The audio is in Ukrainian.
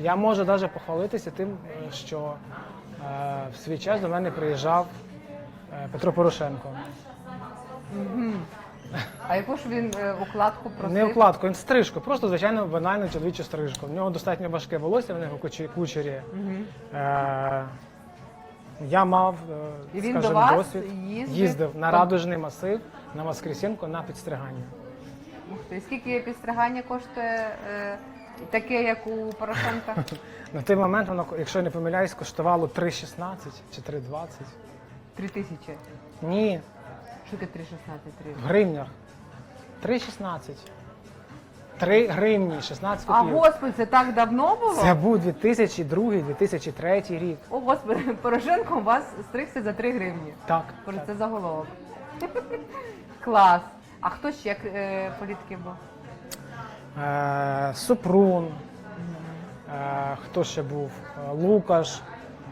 Я можу навіть похвалитися тим, е, що е, в свій час до мене приїжджав е, Петро Порошенко. А яку ж він е, укладку просив? Не укладку, він стрижку, просто звичайно банальну чоловічу стрижку. В нього достатньо важке волосся, в нього кучері. Мгм. Е, я мав І він скажімо, до вас досвід. їздив? на Тобто- радужний масив на Воскресенко на підстригання. Ух ти, скільки підстригання коштує е, таке, як у Порошенка? На той момент воно, якщо я не помиляюсь, коштувало 3,16 чи 3,20. Три тисячі. Ні, Що таке 3,16? Три? в гривнях. 3,16. 3 гривні, 16 А копійок. господи, це так давно було? Це був 2002-2003 рік. О, господи, Порошенко у вас стригся за 3 гривні. Так. Боже, це заголовок. Клас. А хто ще е, політиків був? Е, Супрун. Е, хто ще був? Е, Лукаш.